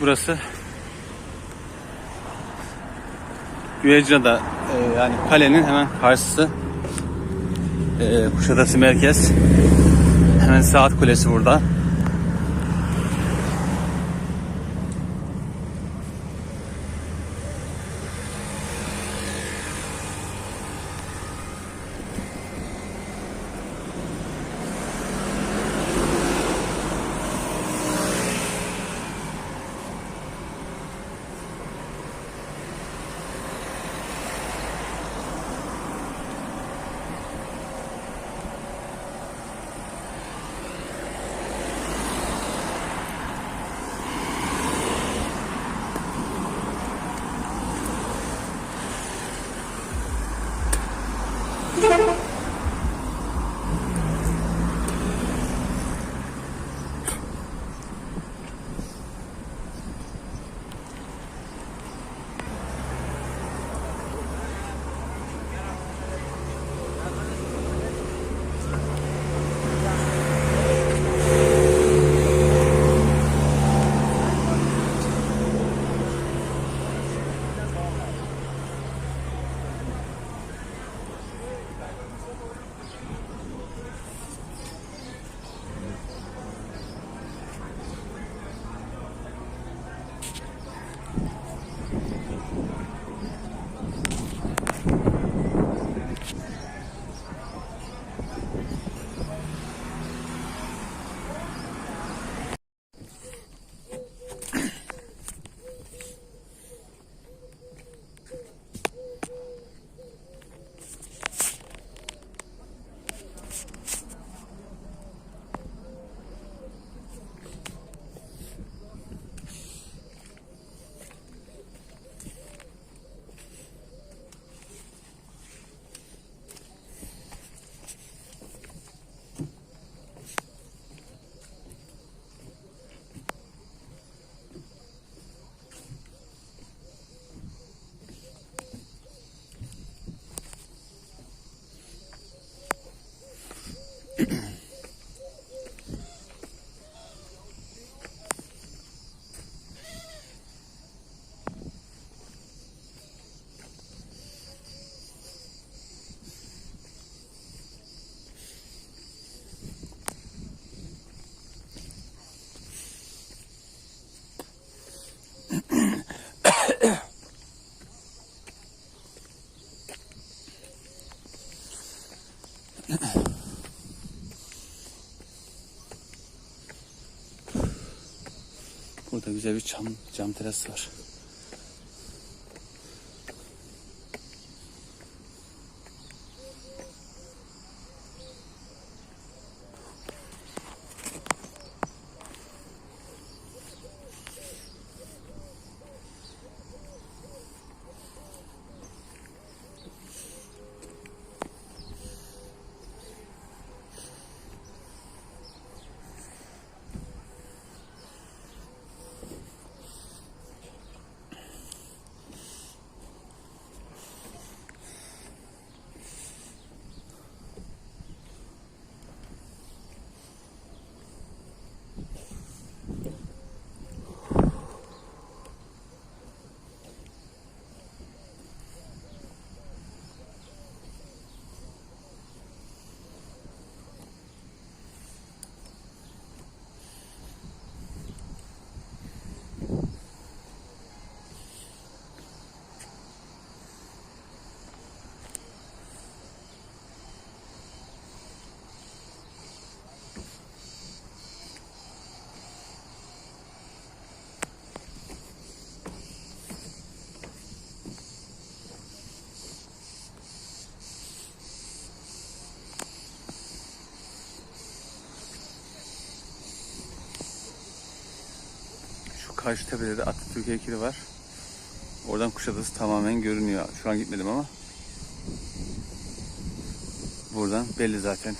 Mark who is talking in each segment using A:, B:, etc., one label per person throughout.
A: Burası Güvecra'da e, yani kalenin hemen karşısı e, Kuşadası merkez. Hemen saat kulesi burada. Burada güzel bir cam, cam teras var. Şu karşı tepede de Atatürk heykeli var. Oradan Kuşadası tamamen görünüyor. Şu an gitmedim ama. Buradan belli zaten.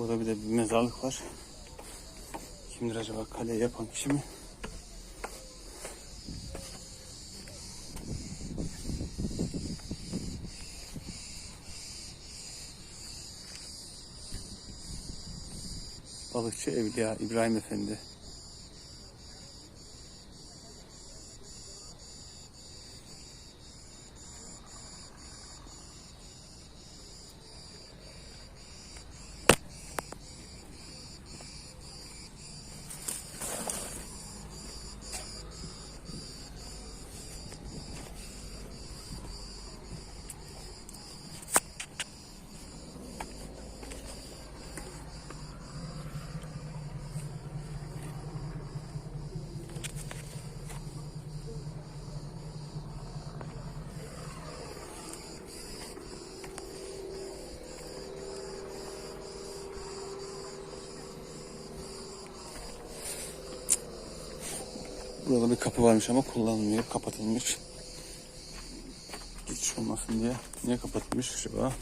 A: Burada bir de bir mezarlık var. Kimdir acaba kaleyi yapan kişi mi? Balıkçı Evliya İbrahim Efendi. Burada bir kapı varmış ama kullanılmıyor. Kapatılmış. Geçiş olmasın diye. Niye kapatılmış acaba?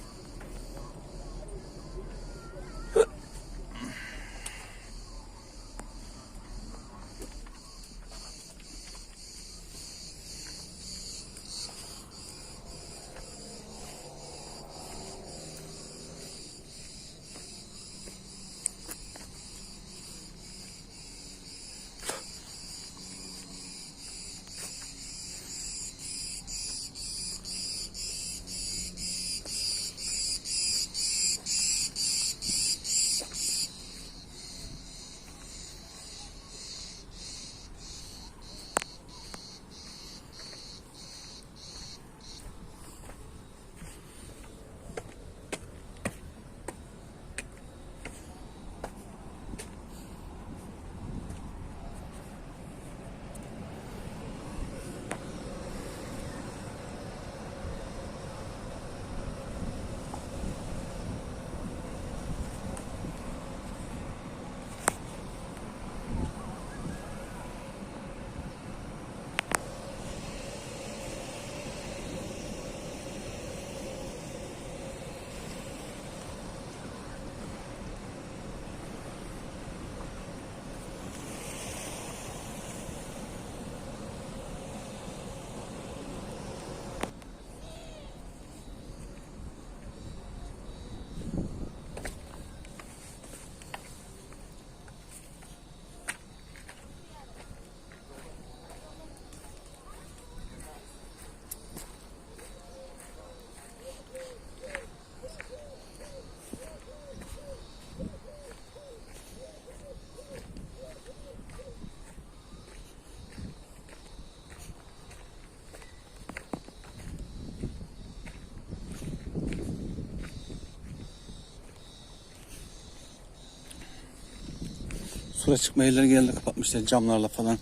A: Sura çıkma genelde kapatmışlar camlarla falan.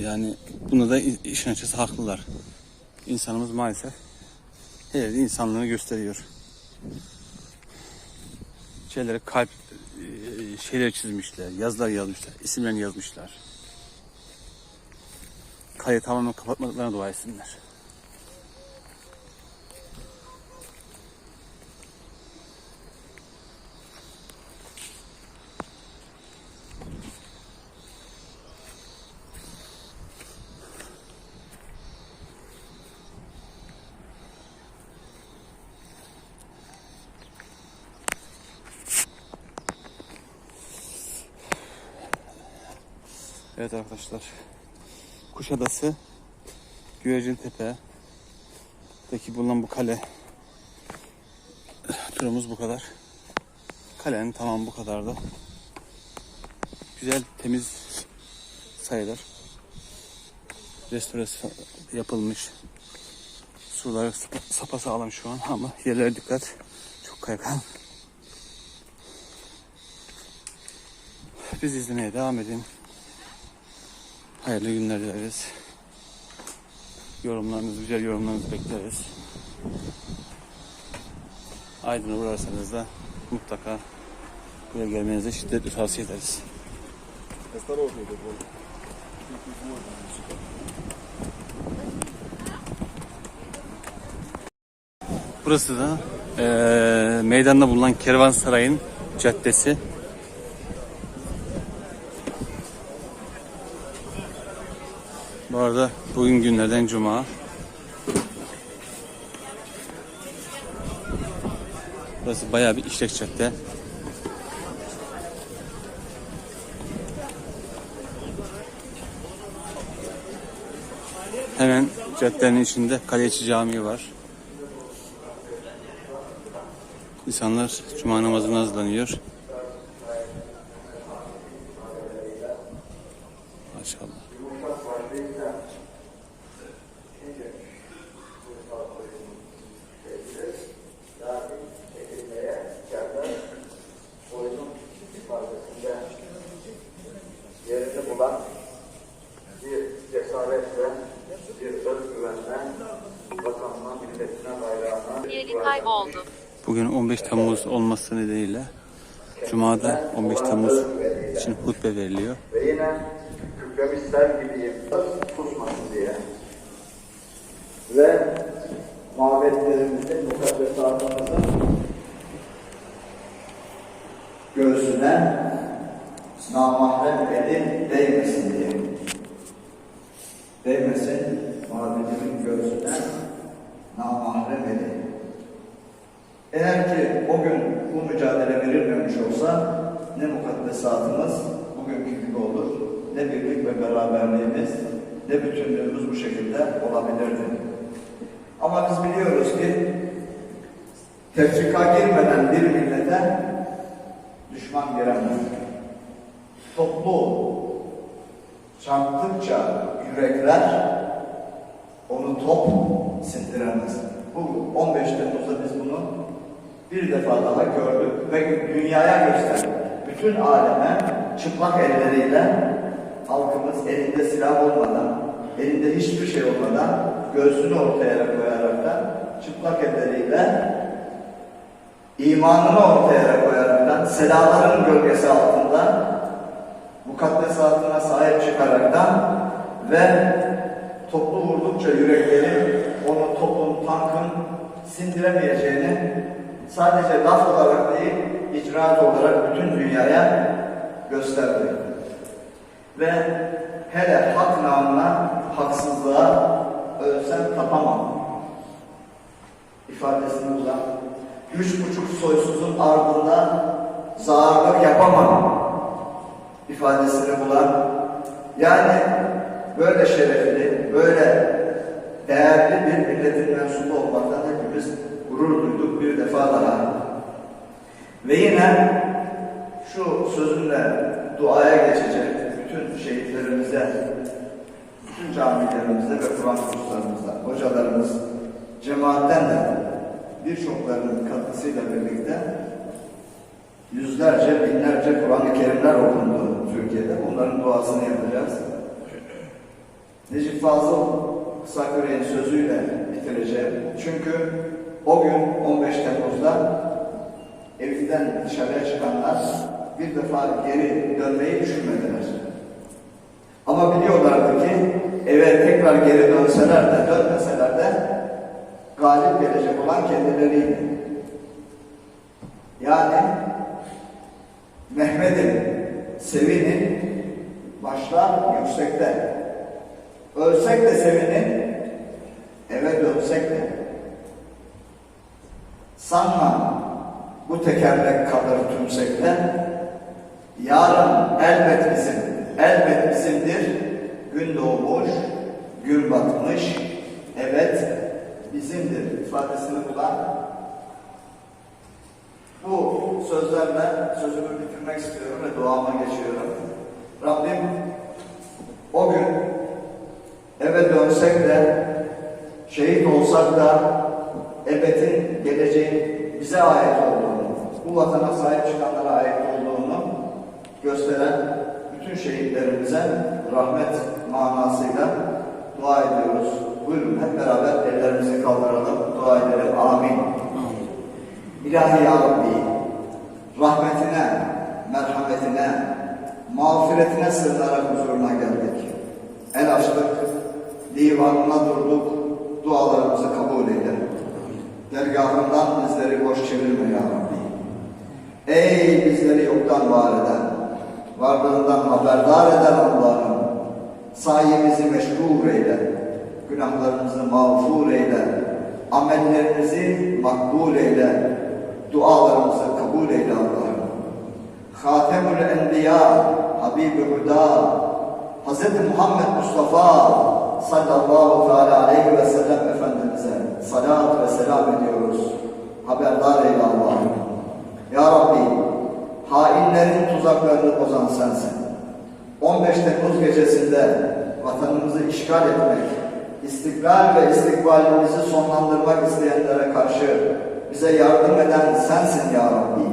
A: Yani buna da işin açısı haklılar. İnsanımız maalesef her insanlığını gösteriyor. Şeylere kalp e, şeyler çizmişler, yazılar yazmışlar, isimlerini yazmışlar. Kaleyi tamamen kapatmadıklarına dua etsinler. Evet arkadaşlar. Kuşadası Güvercin Tepe'deki bulunan bu kale turumuz bu kadar. Kalenin tamamı bu kadardı. Güzel, temiz sayılır. Restorasyon yapılmış. Suları sapa sağlam şu an ama yerlere dikkat. Çok kaygan. Biz izlemeye devam edin. Hayırlı günler dileriz. Yorumlarınızı, güzel yorumlarınızı bekleriz. Aydın'a uğrarsanız da mutlaka buraya gelmenizi şiddetle tavsiye ederiz.
B: Осторожней тут вон.
A: Burası da eee meydanda bulunan Kervansaray'ın caddesi. Arada bugün günlerden cuma. Burası bayağı bir işlek cadde. Hemen caddenin içinde Kaleci Camii var. İnsanlar cuma namazına hazırlanıyor. Bugün 15 Temmuz olması nedeniyle Cuma'da 15 Temmuz için hutbe veriliyor.
C: ve yine kükremiş sel gibiyim, susmasın diye. Ve mabetlerimizin, mukaddesatımızın göğsüne namahrem eli değmesin diye. Değmesin, mabedimin göğsüne namahrem eli. Eğer ki o gün bu verilmemiş olsa ne mukaddesatımız bugünkü gibi olur, ne birlik ve beraberliğimiz, ne bütünlüğümüz bu şekilde olabilirdi. Ama biz biliyoruz ki tefrika girmeden bir millete düşman giremez. Toplu çarptıkça yürekler onu top sindiremez. Bu 15 Temmuz'da biz bunu bir defa daha gördük ve dünyaya gösterdik. Bütün aleme çıplak elleriyle halkımız elinde silah olmadan, elinde hiçbir şey olmadan göğsünü ortaya koyarak da çıplak elleriyle imanını ortaya koyaraktan, selaların gölgesi altında mukaddesatına sahip çıkaraktan ve toplu vurdukça yürekleri onu topun, tankın sindiremeyeceğini sadece laf olarak değil, icraat olarak bütün dünyaya gösterdi. Ve hele hak namına haksızlığa ölsem tapamam ifadesini uzan. Üç buçuk soysuzun ardında zağırlık yapamam ifadesini bulan. Yani böyle şerefli, böyle değerli bir milletin mensubu olmaktan hepimiz gurur duyduk bir defa daha. Ve yine şu sözümle duaya geçecek bütün şehitlerimize, bütün camilerimizde ve Kur'an kurslarımızda, hocalarımız, cemaatten de birçoklarının katkısıyla birlikte yüzlerce, binlerce Kur'an-ı Kerimler okundu Türkiye'de. Bunların duasını yapacağız. Necip Fazıl Kısaküre'nin sözüyle bitireceğim. Çünkü o gün 15 Temmuz'da evinden dışarıya çıkanlar bir defa geri dönmeyi düşünmediler. Ama biliyorlardı ki eve tekrar geri dönseler de dönmeseler de galip gelecek olan kendileriydi. Yani Mehmet'in, Sevin'in başlar yüksekte. Ölsek de Sevin'in, eve dönsek de. Sanma bu tekerlek kalır tümsekte. Yarın elbet bizim, elbet bizimdir. Gün doğmuş, gün batmış, evet bizimdir ifadesini bulan bu sözlerle sözümü bitirmek istiyorum ve duama geçiyorum. Rabbim o gün eve dönsek de şehit olsak da ebedin geleceğin bize ait olduğunu, bu vatana sahip çıkanlara ait olduğunu gösteren bütün şehitlerimize rahmet manasıyla dua ediyoruz. Buyurun hep beraber ellerimizi kaldıralım, dua edelim. Amin. İlahi Ya Rabbi, rahmetine, merhametine, mağfiretine sığınarak huzuruna geldik. El açtık, divanına durduk, dualarımızı kabul eyle. Dergahından bizleri boş çevirme Ya Rabbi. Ey bizleri yoktan var eden, varlığından haberdar eden Allah'ım, sayemizi meşgul eyle, günahlarımızı mağfur eyle, amellerimizi makbul eyle, dualarımızı kabul eyle Allah'ım. Hatemül Enbiya, Habib-i Huda, Hz. Muhammed Mustafa sallallahu teala aleyhi ve sellem Efendimiz'e salat ve selam ediyoruz. Haberdar eyle Allah'ım. Ya Rabbi, hainlerin tuzaklarını bozan sensin. 15 Temmuz gecesinde vatanımızı işgal etmek, istiklal ve istikbalimizi sonlandırmak isteyenlere karşı bize yardım eden sensin ya Rabbi.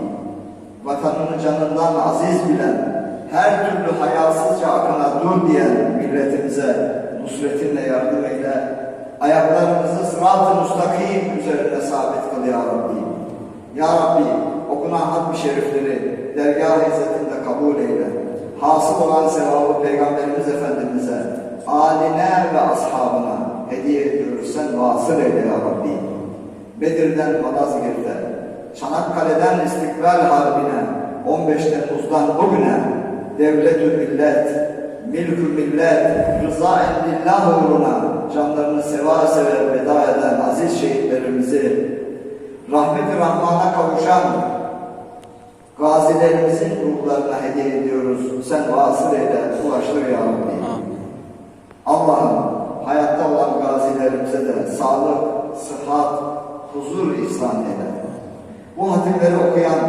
C: Vatanını canından aziz bilen, her türlü hayasızca akına dur diyen milletimize nusretinle yardım eyle. Ayaklarımızı sırat-ı müstakim üzerine sabit kıl ya Rabbi. Ya Rabbi okunan hatmi şerifleri dergah izzetinde kabul eyle. Hasıl olan sevabı Peygamberimiz Efendimiz'e, aline ve ashabına hediye ediyoruz. Sen vasıl eyle ya Rabbi. Bedir'den Malazgirt'e, Çanakkale'den İstiklal Harbi'ne, 15 Temmuz'dan bugüne devletü millet, mülkü millet, rıza uğruna canlarını seva seve veda eden aziz şehitlerimizi rahmeti rahmana kavuşan gazilerimizin ruhlarına hediye ediyoruz. Sen vasıl eyle, ulaştır ya Rabbi. Allah'ım hayatta olan gazilerimize de sağlık, sıhhat, huzur ihsan eyle. Bu hatimleri okuyan,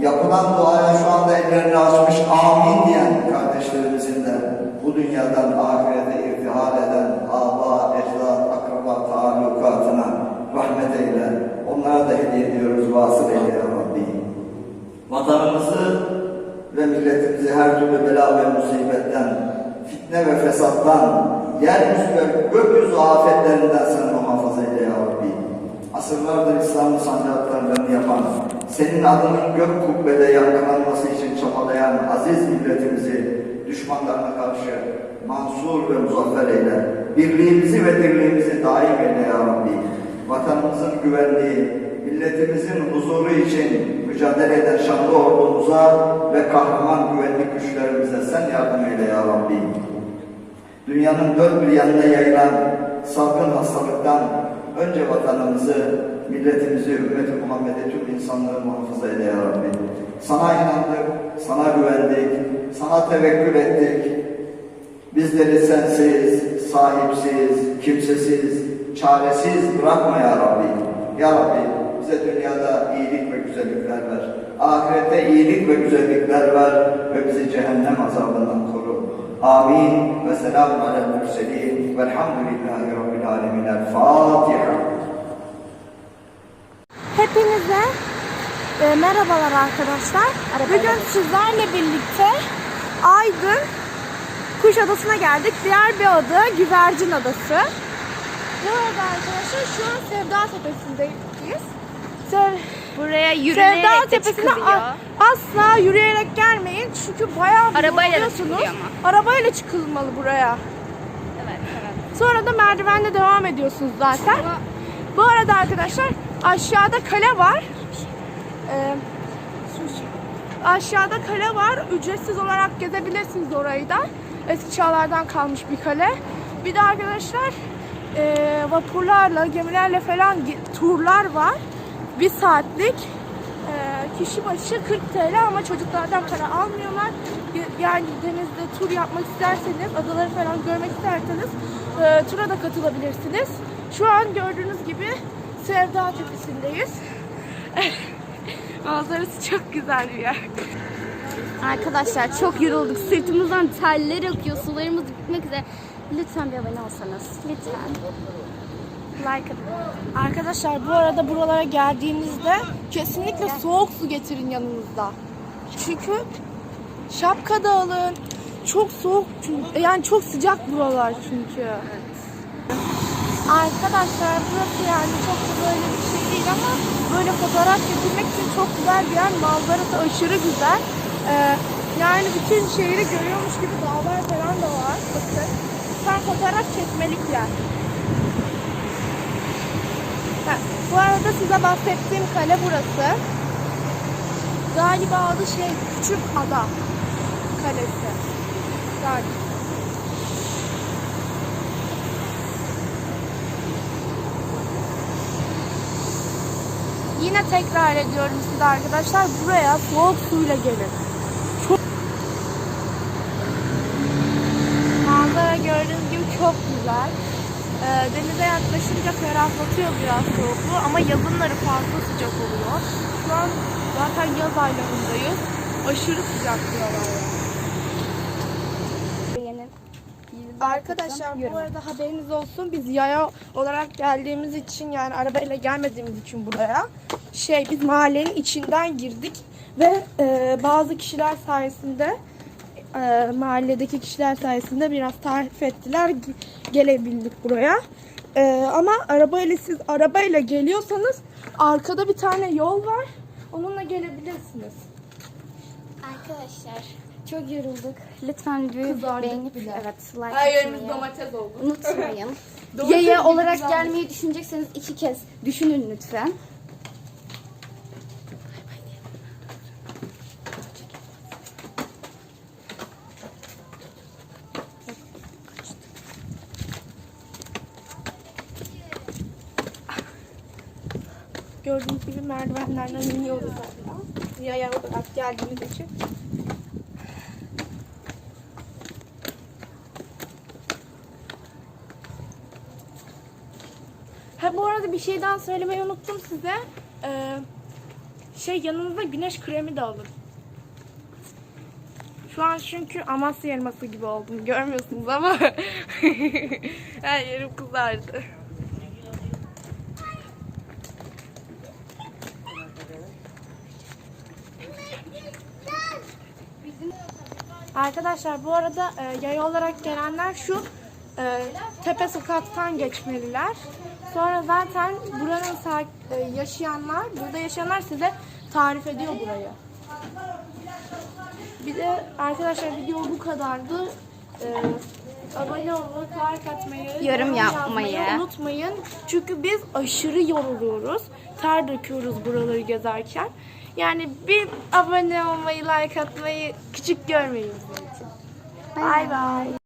C: yapılan duaya şu anda ellerini açmış amin diyen kardeşlerimizin de bu dünyadan ahirete irtihal eden aba, ecdat, akraba, taallukatına rahmet eyle. Onlara da hediye ediyoruz, vasıl eyle Rabbi. Vatanımızı ve milletimizi her türlü bela ve musibetten, fitne ve fesattan, yeryüzü ve gökyüzü afetlerinden sen muhafaza eyle ya Rabbi. Asırlardır İslam'ın sancaklarını yapan, senin adının gök kubbede yankılanması için çabalayan aziz milletimizi düşmanlarına karşı mansur ve muzaffer eyle. Birliğimizi ve dirliğimizi daim eyle ya Rabbi. Vatanımızın güvenliği, milletimizin huzuru için mücadele eden şanlı ordumuza ve kahraman güvenlik güçlerimize sen yardım eyle ya Rabbi. Dünyanın dört bir yanına yayılan salgın hastalıktan önce vatanımızı, milletimizi, ümmeti Muhammed'e tüm insanları muhafaza eyle ya Rabbi. Sana inandık, sana güvendik, sana tevekkül ettik. Bizleri sensiz, sahipsiz, kimsesiz, çaresiz bırakma ya Rabbi. Ya Rabbi bize dünyada iyilik ve güzellikler ver. Ahirette iyilik ve güzellikler ver ve bizi cehennem azabından koru. Amin ve selamun alel mürselin velhamdülillahi rabbil alemin. El Fatiha.
D: Hepinize e, merhabalar arkadaşlar. Bugün sizlerle birlikte Aydın Kuşadası'na geldik. Diğer bir adı Güvercin Adası. Bu arada arkadaşlar şu an Sevda Tepesi'ndeyiz. Sev
E: Buraya yürüyerek
D: Sevda Tepesi'ne asla yürüyerek gelmeyin. Çünkü bayağı bir
E: Arabayla da
D: yoruluyorsunuz.
E: çıkılıyor ama.
D: Arabayla çıkılmalı buraya.
E: Evet, evet.
D: Sonra da merdivenle devam ediyorsunuz zaten. Bu arada arkadaşlar aşağıda kale var. Ee, aşağıda kale var. Ücretsiz olarak gezebilirsiniz orayı da. Eski çağlardan kalmış bir kale. Bir de arkadaşlar ee, vapurlarla, gemilerle falan turlar var. Bir saatlik. Ee, kişi başı 40 TL ama çocuklardan para almıyorlar. Yani denizde tur yapmak isterseniz, adaları falan görmek isterseniz e, tura da katılabilirsiniz. Şu an gördüğünüz gibi Sevda Tepesi'ndeyiz. Manzarası çok güzel bir yer.
E: Arkadaşlar çok yorulduk. Sırtımızdan teller akıyor. Sularımız bitmek üzere. Lütfen bir abone olsanız. Lütfen. Like atın.
D: Arkadaşlar bu arada buralara geldiğinizde kesinlikle soğuk su getirin yanınızda. Çünkü şapka da alın. Çok soğuk çünkü yani çok sıcak buralar çünkü. Arkadaşlar burası yani çok da böyle bir şey değil ama böyle fotoğraf çekilmek için çok güzel bir yer. Manzarası aşırı güzel. Ee, yani bütün şehri görüyormuş gibi dağlar falan da var. Bakın. Tam fotoğraf çekmelik yer. Ha, bu arada size bahsettiğim kale burası. Galiba adı şey Küçük Ada Kalesi. Galiba. Yine tekrar ediyorum size arkadaşlar. Buraya soğuk suyla gelin. Çok... Manzara gördüğünüz gibi çok güzel. Ee, denize yaklaşınca ferahlatıyor biraz soğukluğu ama yazınları fazla sıcak oluyor. Şu an zaten yaz aylarındayız. Aşırı sıcak diyorlar yani. Arkadaşlar bu arada haberiniz olsun biz yaya olarak geldiğimiz için yani arabayla gelmediğimiz için buraya şey biz mahallenin içinden girdik ve e, bazı kişiler sayesinde e, mahalledeki kişiler sayesinde biraz tarif ettiler Ge- gelebildik buraya. E, ama arabayla siz arabayla geliyorsanız arkada bir tane yol var onunla gelebilirsiniz.
E: Arkadaşlar çok yorulduk. Lütfen videoyu
D: Kızardık
E: beğenip
D: bile.
E: evet like
D: Her yerimiz
E: atmayı
D: domates oldu.
E: unutmayın.
D: Domates
E: Yaya
D: gibi
E: olarak
D: güzelmiş.
E: gelmeyi düşünecekseniz iki kez düşünün lütfen.
D: Gördüğünüz gibi merdivenlerden iniyoruz hala. Yaya olarak geldiğimiz için. Bir şeyden söylemeyi unuttum size. Ee, şey yanınıza güneş kremi de alın. Şu an çünkü Amasya elması gibi oldum. Görmüyorsunuz ama her yerim kızardı. Arkadaşlar bu arada e, yaya olarak gelenler şu e, tepe sokaktan geçmeliler. Sonra zaten buranın e, yaşayanlar, burada yaşayanlar size tarif ediyor burayı. Bir de arkadaşlar video bu kadardı. E, abone olmayı, like atmayı,
E: Yorum
D: yazmayı
E: yapmayı.
D: unutmayın. Çünkü biz aşırı yoruluyoruz. Ter döküyoruz buraları gezerken. Yani bir abone olmayı, like atmayı küçük görmeyin bizim için. Bay bay.